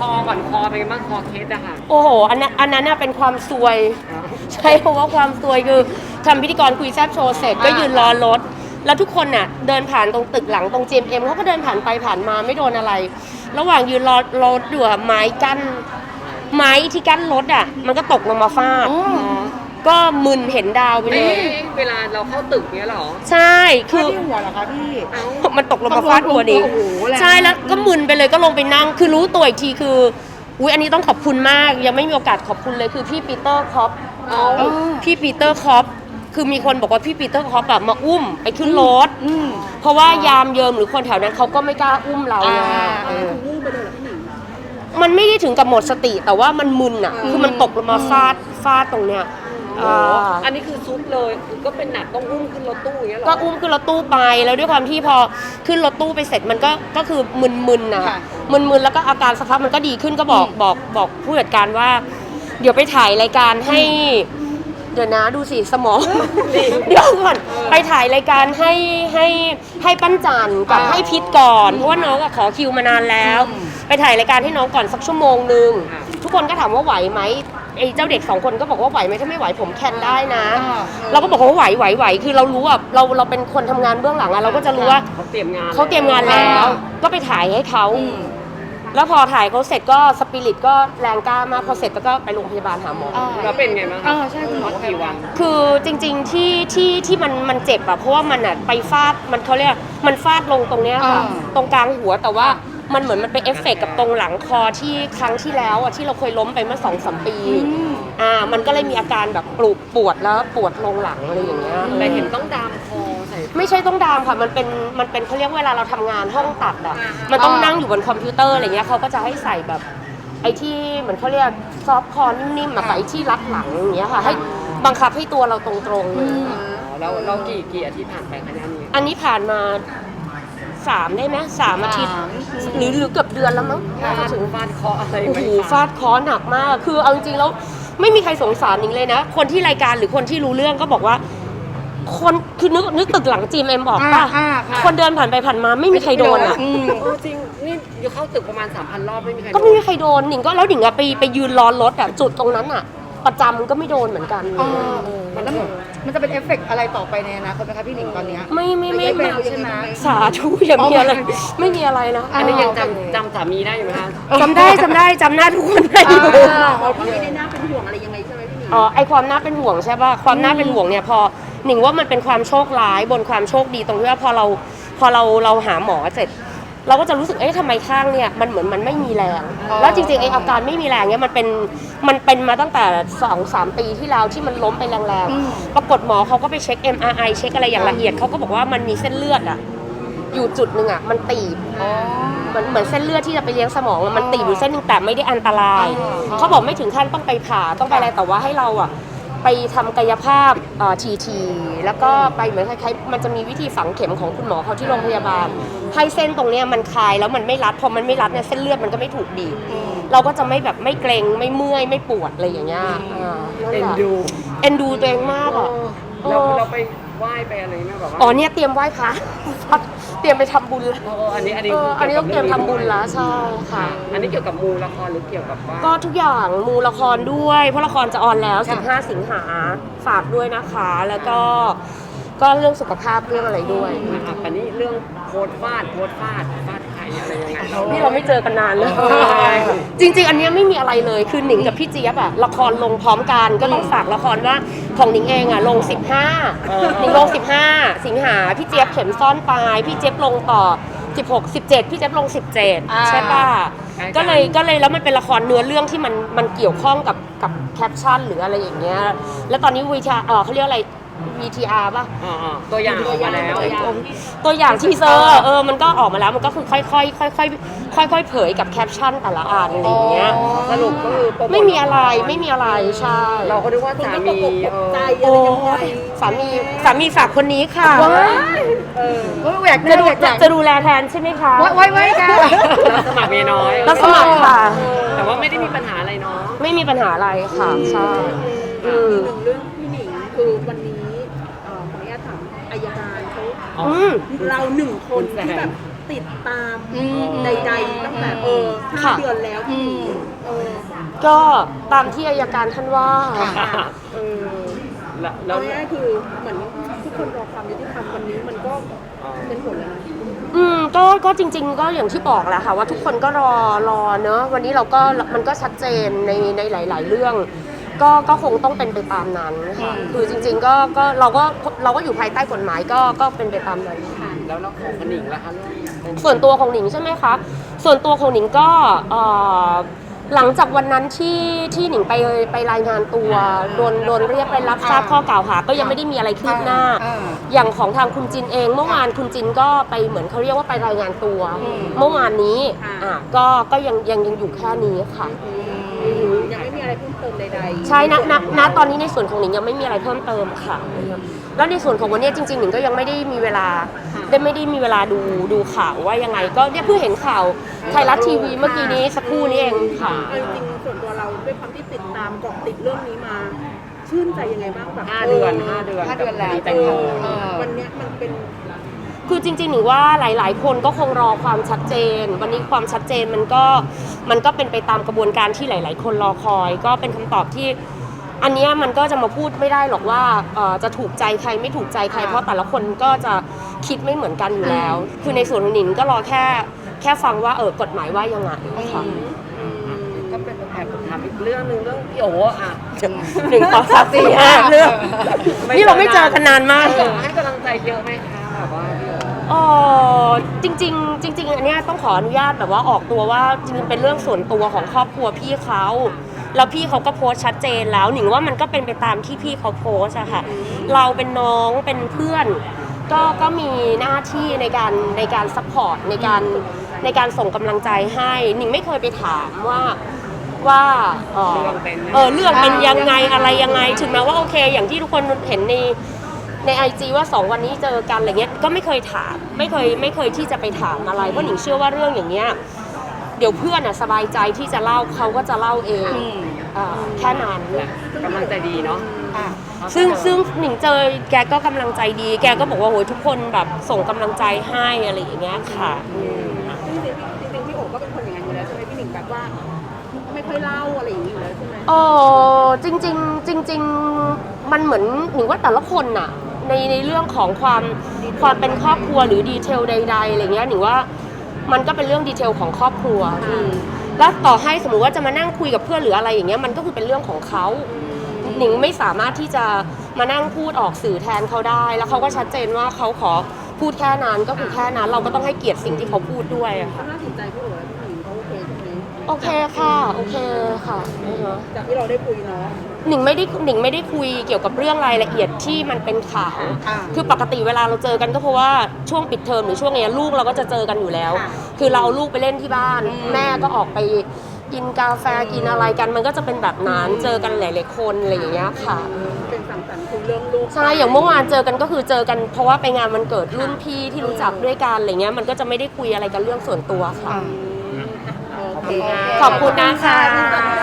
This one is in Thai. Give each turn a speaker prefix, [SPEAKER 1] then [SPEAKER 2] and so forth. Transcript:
[SPEAKER 1] คอก่อนคอเป็นไงบ้างคอเคสอะค่ะ
[SPEAKER 2] โอ้โห อันนั้นอันนั้นน่ะเป็นความซวย ใช่เพราะว่าความซวยคือทำพิธีกรคุยแซบโชว์เสร็จ ก็
[SPEAKER 3] อ่ายื
[SPEAKER 2] ยืนรอรถ แล้วทุกคนน่ะเดินผ่านตรงตึกหลังตรง GMM เขาก็เดินผ่านไปผ่านมาไม่โดนอะไร ระหว่างยืนรอรถอยู่อะไม้กั้นไม้ที่กั้นรถอะ มันก็ตกลงมาฟาด
[SPEAKER 3] อ๋อ
[SPEAKER 2] ก็มึนเห็นดาวไปเล
[SPEAKER 1] เอ๊ะ
[SPEAKER 2] ย
[SPEAKER 1] เวลาเราเข้าตึกเนี้ยเหรอ
[SPEAKER 2] ใช่
[SPEAKER 3] คื
[SPEAKER 2] คืออ
[SPEAKER 3] ที่หัวเหรอคะพี่
[SPEAKER 1] เอ้า
[SPEAKER 2] มันตกลงมาฟาดหัวดิ
[SPEAKER 3] โอ้โหแรง
[SPEAKER 2] ใช่แล้วก็มึนไปเลยก็ลงไปนั่ง คือรู้ตัวอีกทีคือ อุ้ยอันนี้ต้องขอบคุณมาก ยังไม่มีโอกาสขอบคุณเลยคือพี่ปีเตอร์คอป
[SPEAKER 1] เอา
[SPEAKER 3] เออ
[SPEAKER 2] พี่ปีเตอร์คอปคือมีคนบอกว่าพี่ปีเตอร์คอปแบบมาอุ้มไปขึ้นรถ
[SPEAKER 3] อืม
[SPEAKER 2] เพราะว่ายามเยิมหรือคนแถวนั้นเขาก็ไม่กล้าอุ้มเรา
[SPEAKER 3] อ่า
[SPEAKER 2] ไง
[SPEAKER 3] เออ
[SPEAKER 2] มันไม่ได้ถึงกับหมดสติแต่ว่ามันมึนอะ คือมันตกลงมาฟาดฟาดตรงเนี้ย
[SPEAKER 1] โอ้
[SPEAKER 2] อ่า
[SPEAKER 1] อันนี้คือซุดเลยคือก็เป็นหนักต้องอุ้มขึ้นรถตู้อย่างเงี้ยเหรอ
[SPEAKER 2] ก็อุ้มขึ้นรถตู้ไปแล้วด้วยความที่พอขึ้นรถตู้ไปเสร็จมันก็ก็คือมึนๆนะ
[SPEAKER 3] ค่ะ
[SPEAKER 2] มึนๆแล้วก็อาการสักพักมันก็ดีขึ้นก็บอก
[SPEAKER 3] อืม
[SPEAKER 2] บอกบอกผู้จัดการว่า เดี๋ยวไปถ่ายรายการให้ เดี๋ยวนะดูสิสมอง เดี๋ยวก่อนไปถ่ายรายการให้ให้ให้ปั้นจันกับ
[SPEAKER 3] อ่า
[SPEAKER 2] ให้พิษก่อนเพราะว่าน้องอะขอคิวมานานแล้ว
[SPEAKER 3] อืม
[SPEAKER 2] ไปถ่ายรายการให้น้องก่อนสักชั่วโมงหนึ่งทุกคนก็ถามว่าไหวไหม ไอ้เจ้าเด็กสองคนก็บอกว่าไหวไหมถ้าไม่ไหวผมแคนได้นะ
[SPEAKER 3] อ่า
[SPEAKER 2] เราก็บอกว่าไหวไหวไหวคือเรารู้อะเราเราเป็นคนทำงานเบื้องหลังอะเราก็จะรู้ว่า
[SPEAKER 1] เขาเตรียมงาน
[SPEAKER 2] เขาเตรียมงานแล้ว ก็ไปถ่ายให้เขา
[SPEAKER 3] อืม
[SPEAKER 2] แล้วพอถ่ายเขาเสร็จก็สปิริตก็แรงกล้ามากพอเสร็จแล้วก็ไปโรงพยาบาลหาหมออ
[SPEAKER 3] อ่า
[SPEAKER 1] แล้วเป็นไงบ้างคะ
[SPEAKER 3] อ่าใช่คุณหมอ
[SPEAKER 1] กี่วัน
[SPEAKER 2] คือจริงๆที่ที่ที่มันมันเจ็บอะเพราะว่ามันอะไปฟาดมันเขาเรียกมันฟาดลงตรงเนี้ยค่ะ
[SPEAKER 3] อ่า
[SPEAKER 2] ตรงกลางหัวแต่ว่า มันเหมือนมันไปเอฟเฟกต์กับตรงหลังคอที่ครั้งที่แล้วอะที่เราเคยล้มไปเมื่อสองสามปี
[SPEAKER 3] อืม
[SPEAKER 2] อ่ามันก็เลยมีอาการแบบปลุกปวดแล้วปวดลงหลังอะไรอย่างเงี้ย
[SPEAKER 1] แต่เห็นต้องดามคอใส่
[SPEAKER 2] ไม่ใช่ต้องดามค่ะ มันเป็นมันเป็นเขาเรียกเวลาเราทำงานห้องตัดอะ
[SPEAKER 1] อ่ามั
[SPEAKER 2] มันต้อง
[SPEAKER 3] อ่านั่
[SPEAKER 2] นั่งอยู่บนคอมพิวเตอร์อะไรเงี้ยเขาก็จะให้ใส่แบบ ไอ้ที่เหมือนเขาเรียกซอฟต์คอร์นิ่มๆอะค่ะไอ้ที่รัดหลังอย่างเงี้ยค่ะให้บังคับให้ตัวเราตรงๆเลย
[SPEAKER 3] อืม
[SPEAKER 1] อ๋อแล้วเรากี่กี่อาทิตย์ผ่านไปคะเนี่ยนี่
[SPEAKER 2] อันนี้ผ่านมา สามได้ไหมสามอาทิตย์
[SPEAKER 3] สาม
[SPEAKER 2] หรือหรือเกือบเดือนแล้วมั้งน่าจะ
[SPEAKER 1] ฟาด
[SPEAKER 2] ถึง
[SPEAKER 1] ฟาดเคออะไร
[SPEAKER 2] โอ้
[SPEAKER 1] ไหม
[SPEAKER 2] โห
[SPEAKER 1] คะ
[SPEAKER 2] ฟาดเคอหนักมาก คือเอาจริงๆแล้วไม่มีใครสงสารหนิงเลยนะ คนที่รายการหรือคนที่รู้เรื่องก็บอกว่า คนคือนึกนึกตึกหลังจีมเอ็มบอกป่ะ
[SPEAKER 3] อ่าอ่า
[SPEAKER 2] คนเดินผ่านไปผ่านมาไม่มีใครโดนอะ
[SPEAKER 3] อืม
[SPEAKER 1] เออจริง นี่อยู่เข้าตึกประมาณ 3,000 รอบไม่มีใคร
[SPEAKER 2] ก็ไม่มีใครโดนหนิงก็แล้วหนิงอะไปไปยืนรอรถอะจุดตรงนั้นอะประจำก็ไม่โดนเหมือนกัน
[SPEAKER 3] อ๋อ
[SPEAKER 2] เออ
[SPEAKER 3] มันแล้ว ฟเฟกต์อะไรต่อไปในอนาคตไหมคะพี่หนิงตอนเนี้ย
[SPEAKER 2] ไม่ไม่ไม่
[SPEAKER 3] ไม่
[SPEAKER 2] ไม่
[SPEAKER 3] เป็นใช่ไหม
[SPEAKER 2] สาธุอย่ามีอะไร
[SPEAKER 3] อ๋อ
[SPEAKER 2] ไม่มีอะไรนะ
[SPEAKER 1] อันนี้ยัง
[SPEAKER 3] โอเค
[SPEAKER 1] จำจำสามีได้อยู่ไหมคะ
[SPEAKER 2] จำได้จำได้จำหน้าทุกคนได้อยู่
[SPEAKER 3] อ่าโอเค
[SPEAKER 4] ไม่ได้น่าเป็นห่วงอะไรยังไงใช่ไหมพี่หนิง
[SPEAKER 2] อ๋อไอความน่าเป็นห่วงใช่ป่ะความน่าเป็นห่วงเนี่ยพอหนิงว่ามันเป็นความโชคร้ายบนความโชคดีตรงที่ว่าพอเราพอเราเราหาหมอเสร็จ เราก็จะรู้สึกเอ๊ะทำไมข้างเนี่ยมันเหมือนมันไม่มีแรง
[SPEAKER 3] อ๋อ
[SPEAKER 2] แล้วจริงๆไออาการไม่มีแรงเนี่ยมันเป็นมันเป็นมาตั้งแต่สองสามปีที่แล้วที่มันล้มไปแรง
[SPEAKER 3] อืม
[SPEAKER 2] ๆปรากฏหมอเขาก็ไปเช็ค MRI เช็คอะไรอย่างละเอียดเขาก็บอกว่ามันมีเส้นเลือดอะอยู่จุดหนึ่งอะมันตีบ
[SPEAKER 3] อ๋อ
[SPEAKER 2] เหมือนเหมือนเส้นเลือดที่จะไปเลี้ยงสมองอะมันตีบอยู่เส้นหนึ่งแต่ไม่ได้อันตราย
[SPEAKER 3] อ๋อ
[SPEAKER 2] เขาบอกไม่ถึงขั้นต้องไปผ่าต้องไปอะไรแต่ว่าให้เราอะ ไปทำกายภาพทีที แล้วก็ไปเหมือนคล้ายๆมันจะมีวิธีฝังเข็มของคุณหมอเขาที่โรงพยาบาล ให้เส้นตรงเนี้ยมันคลายแล้วมันไม่รัดพอมันไม่รัดเนี่ยเส้นเลือดมันก็ไม่ถูกบีบ
[SPEAKER 3] อืม
[SPEAKER 2] เราก็จะไม่แบบไม่เกรงไม่เมื่อยไม่ปวดอะไรอย่างเงี้ยอ่านั่น
[SPEAKER 1] เอ็
[SPEAKER 2] แห
[SPEAKER 1] น
[SPEAKER 2] ละ
[SPEAKER 1] ดู
[SPEAKER 2] เอ็นดูตัวเองมากอะ
[SPEAKER 1] เรา
[SPEAKER 2] เออ
[SPEAKER 1] เราไปไหว้ไปอะไรเนี่ยแบบว่า
[SPEAKER 2] อ๋อเนี่ยเตรียมไหว้พระ เตรียมไปทำบุญแล้ว
[SPEAKER 1] เอออันนี้อันนี้
[SPEAKER 2] เอออันนี้ต้องเตรียมทำบุญแล้วใช่ค่ะ
[SPEAKER 1] อันนี้เกี่ยวกับมูละครหรือเกี่ยวกับว่า
[SPEAKER 2] ก็ทุกอย่างมูละครด้วย เพราะละครจะออนแล้ว
[SPEAKER 3] ค่ะ
[SPEAKER 2] 15 สิงหาฝากด้วยนะคะ แล้วก็ก็เรื่องสุขภาพเรื่องอะไรด้วย
[SPEAKER 1] อะอันนี้เรื่องโพสต์ฟาดโพสต์ฟาดฟาดใคร อะไรยังไงเรา
[SPEAKER 2] นี่เราไม่เจอกันนานเลย
[SPEAKER 1] เออ
[SPEAKER 2] จริง ๆ อันเนี้ยไม่มีอะไรเลยคือหนิงกับพี่เจี๊ยบอะละครลงพร้อมกันก็ต้องฝากละครว่าของหนิงเองอะลง 15หนิงลง 15 สิงหาพี่เจี๊ยบเข็มซ่อนปลายพี่เจี๊ยบลงต่อ 16 17 พี่เจี๊ยบลง
[SPEAKER 3] อ่า
[SPEAKER 2] 17 ใช่ป่ะ
[SPEAKER 1] ใกล้กัน
[SPEAKER 2] ก็เลยก็เลยแล้วมันเป็นละครเนื้อเรื่องที่มันมันเกี่ยวข้องกับกับแคปชั่นหรืออะไรอย่างเงี้ยแล้วตอนนี้วีทีเออเขาเรียกอะไร VTR ป่ะ
[SPEAKER 1] อ่าๆตัวอย่างออกมาแล้ว
[SPEAKER 2] ตัวอย่างตัวอย่างทีเซอร์เออมันก็ออกมาแล้วมันก็คือค่อยๆค่อยๆค่อยๆเผยกับแคปชั่นแต่ละอันอะไรอย่างเงี้ย
[SPEAKER 1] สรุปก็คือโปรโท
[SPEAKER 2] ไม่มีอะไรไม่มีอะไรใช่
[SPEAKER 1] เราก็นึกว่าสามีเออ
[SPEAKER 4] ใจ
[SPEAKER 2] โอ้ยสามีสามีฝากคนนี้ค่ะ
[SPEAKER 3] ว้าย
[SPEAKER 1] เออ
[SPEAKER 3] โอ้ยแหวกห
[SPEAKER 2] จะ
[SPEAKER 3] น้า
[SPEAKER 2] ดู
[SPEAKER 3] แหวกห
[SPEAKER 2] จะ
[SPEAKER 3] ลัง
[SPEAKER 2] จะดูแลแทนใช่ไหมคะ
[SPEAKER 3] ไว้ไว้ไว้ค่ะ
[SPEAKER 1] รับสมัครเมียน้อย
[SPEAKER 2] รับสมัครค่ะ
[SPEAKER 1] แต่ว่าไม่ได้มีปัญหาอะไรเนาะ
[SPEAKER 2] ไม่มีปัญหาอะไรค่ะใช่อืม
[SPEAKER 4] หนึ่งเรื่องพี่หนิงคือวันนี้ เอ่อขออนุญาตถามอายการเขา
[SPEAKER 1] อ๋อ
[SPEAKER 2] อืม
[SPEAKER 4] เราหนึ่งคนที่แบบติดตาม
[SPEAKER 3] อืม
[SPEAKER 4] ใดๆตั้งแต่เออห้า
[SPEAKER 2] ค่ะ
[SPEAKER 4] เดือนแล้วพี่หนิงเออ
[SPEAKER 2] ก็ตามที่อายการท่านว่า
[SPEAKER 3] ค่ะ
[SPEAKER 2] เออ
[SPEAKER 1] แล้วแล้
[SPEAKER 4] เอา
[SPEAKER 1] ว
[SPEAKER 4] ง่ายๆคือเหมือนทุกคนรอความยุติธรรมวันนี้มันก็เป็นผลแล้วนะ
[SPEAKER 2] อืมก็ก็จริง ๆ ก็อย่างที่บอกแหละค่ะว่าทุกคนก็รอรอเนอะวันนี้เราก็มันก็ชัดเจนในในหลาย ๆ เรื่อง ก็ก็คงต้องเป็นไปตามนั้นค่ะคือจริง ๆ ก็ก็เราก็เราก็อยู่ภายใต้กฎหมายก็ก็เป็นไปตามนั้น
[SPEAKER 1] แล้วแล้วของกระหนิงล่ะคะเรื่องเป็น
[SPEAKER 2] ส่วนตัวของหนิงใช่ไหมคะส่วนตัวของหนิงก็เอ่อหลังจากวันนั้นที่ที่หนิงไปไปรายงานตัวโดนโดนเรียกไปรับทราบข้อกล่าวหา ก็ยังไม่ได้มีอะไรคืบหน้า
[SPEAKER 3] อ่า
[SPEAKER 2] อย่างของทางคุณจินเองเมื่อวานคุณจินก็ไปเหมือนเขาเรียกว่าไปรายงานตัว เมื่อวานนี้
[SPEAKER 4] ค่ะ
[SPEAKER 2] อะก็ก็ยังยังยังอยู่แค่นี้ค่ะ
[SPEAKER 4] ใดๆ
[SPEAKER 2] ใช่ณณณตอนนี้ในส่วนของหนิงยังไม่มีอะไรเพิ่มเติมค่ะ แล้วในส่วนของวันนี้จริงๆหนิงก็ยังไม่ได้มีเวลาได้ไม่ได้มีเวลาดูดูข่าวว่ายังไง ก็เนี่ยเพิ่งเห็นข่าวไทยรัฐทีวีเมื่อกี้นี้สักครู่นี้เองค่ะ
[SPEAKER 4] เอาจริงๆส่วนตัวเราด้วยความที่ติดตามเกาะติดเรื่องนี้มา ชื่นใจยังไงบ้างแบบ
[SPEAKER 1] ห้าเดือนห้าเดือน
[SPEAKER 3] ห้าเดือนแล้ว
[SPEAKER 1] กับคแตง
[SPEAKER 4] เอ
[SPEAKER 1] โม
[SPEAKER 4] อวันเนี้ยมันเป็น
[SPEAKER 2] คือจริงๆหนิงว่าหลายๆ คนก็คงรอความชัดเจน วันนี้ความชัดเจนมันก็มันก็เป็นไปตามกระบวนการที่หลาย ๆ คนรอคอย ก็เป็นคำตอบที่ อันเนี้ยมันก็จะมาพูดไม่ได้หรอกว่าเอ่อจะถูกใจใครไม่ถูกใจใคร
[SPEAKER 3] ค่ะ
[SPEAKER 2] เพราะแต่ละคนก็จะคิดไม่เหมือนกันอยู่แล้ว คือในส่วนของหนิงก็รอแค่แค่ฟังว่าเออกฎหมายว่ายังไงค่ะ
[SPEAKER 3] ก็เป็นแบบ
[SPEAKER 1] แอบถามอีกเรื่องหนึ่งเรื่องพี่โออะ
[SPEAKER 2] หนึ่งสองสามสี่ห้าเรื่องนี่เราไม่เจอกันนานมาก
[SPEAKER 1] เออให้กำลังใจเยอะไหมคะ แบบว่าพี่โอ
[SPEAKER 2] เออจริง ๆ จริง ๆ อันเนี้ยต้องขออนุญาตแบบว่าออกตัวว่าจริงๆเป็นเรื่องส่วนตัวของครอบครัวพี่เขาแล้วพี่เขาก็โพสต์ชัดเจนแล้วหนิงว่ามันก็เป็นไปตามที่พี่เขาโพสต์อะค่ะเราเป็นน้องเป็นเพื่อน ก็ก็มีหน้าที่ในการในการซัพพอร์ตในการในการส่งกำลังใจให้หนิงไม่เคยไปถามว่าว่าเออ
[SPEAKER 1] เรื่องเป็นยังไง
[SPEAKER 2] เออเรื่องเป็นยังไงอะไรยังไง ถึงแม้ว่าโอเค อย่างที่ทุกคนเห็นใน ในไอจว่าสองวันนี้เจอกันอะไรเงี้ยก็ไม่เคยถามไม่เคยไม่เคยที่จะไปถามอะไรเพราะหนิงเชื่อว่าเรื่องอย่างเงี้ยเดี๋ยวเพื่อนอะสบายใจที่จะเล่าเขาก็จะเล่าเองอ่าแค่นั้น
[SPEAKER 1] กำลังใจดีเนาะ
[SPEAKER 3] อะ
[SPEAKER 2] ซึ่งซึ่งหนิงเจอแกก็กำลังใจดี แกก็บอกว่าโอ้ยทุกคนแบบส่งกำลังใจให้อะไรอย่างเงี้ยค่ะอืม
[SPEAKER 4] จริงๆจริงๆพี่โอ๋ก็เป็นคนอย่างนั้นอยู่แล้วใช่ไหมพี่หนิงแบบว่า ไม่ค่อยเล่าอะไรอย่างนี้อยู่แล้วใช่ไหม
[SPEAKER 2] เออจริง ๆ จริง ๆ มันเหมือนหนิงว่าแต่ละคนน่ะ ในในเรื่องของความความเป็นครอบครัวหรือดีเทลใดๆอะไรเงี้ยหนิงว่ามันก็เป็นเรื่องดีเทลของครอบครัวอืมแล้วต่อให้สมมุติว่าจะมานั่งคุยกับเพื่อนหรืออะไรอย่างเงี้ยมันก็คือเป็นเรื่องของเขาหนิงไม่สามารถที่จะมานั่งพูดออกสื่อแทนเขาได้ แล้วเขาก็ชัดเจนว่าเขาขอพูดแค่นั้นก็คือแค่นั้น เราก็ต้องให้เกียรติสิ่งที่เขาพูดด้วยอะ
[SPEAKER 4] ส
[SPEAKER 2] ค่ะ
[SPEAKER 4] ภาพจิตใจพี่โอ๋ โอเค
[SPEAKER 2] ค่ะโอเคค่ะอือฮะ
[SPEAKER 4] จากที่เราได้คุยเนาะ
[SPEAKER 2] หนิงไม่ได้หนิงไม่ได้คุยเกี่ยวกับเรื่องรายละเอียดที่มันเป็นข่าว
[SPEAKER 3] อ่า
[SPEAKER 2] คือปกติเวลาเราเจอกันก็เพราะว่าช่วงปิดเทอมหรือช่วงเนี้ยลูกเราก็จะเจอกันอยู่แล้ว
[SPEAKER 4] ค่ะ
[SPEAKER 2] คือเราเอาลูกไปเล่นที่บ้านแม่ก็ออกไปกินกาแฟกินอะไรกัน มันก็จะเป็นแบบนั้นเจอกันหลายๆคนอะไรอย่างเงี้ยค่ะ
[SPEAKER 4] เป็นสังสรรค์คุยเรื่องลูก
[SPEAKER 2] ใช่ อย่างเมื่อวานเจอกันก็คือเจอกันเพราะว่าไปงานวันเกิดรุ่นพี่ที่รู้จักด้วยกันอะไรเงี้ย มันก็จะไม่ได้คุยอะไรกันเรื่องส่วนตัวค่ะ
[SPEAKER 3] อะ
[SPEAKER 4] โอเค
[SPEAKER 2] ขอบคุณนะคะ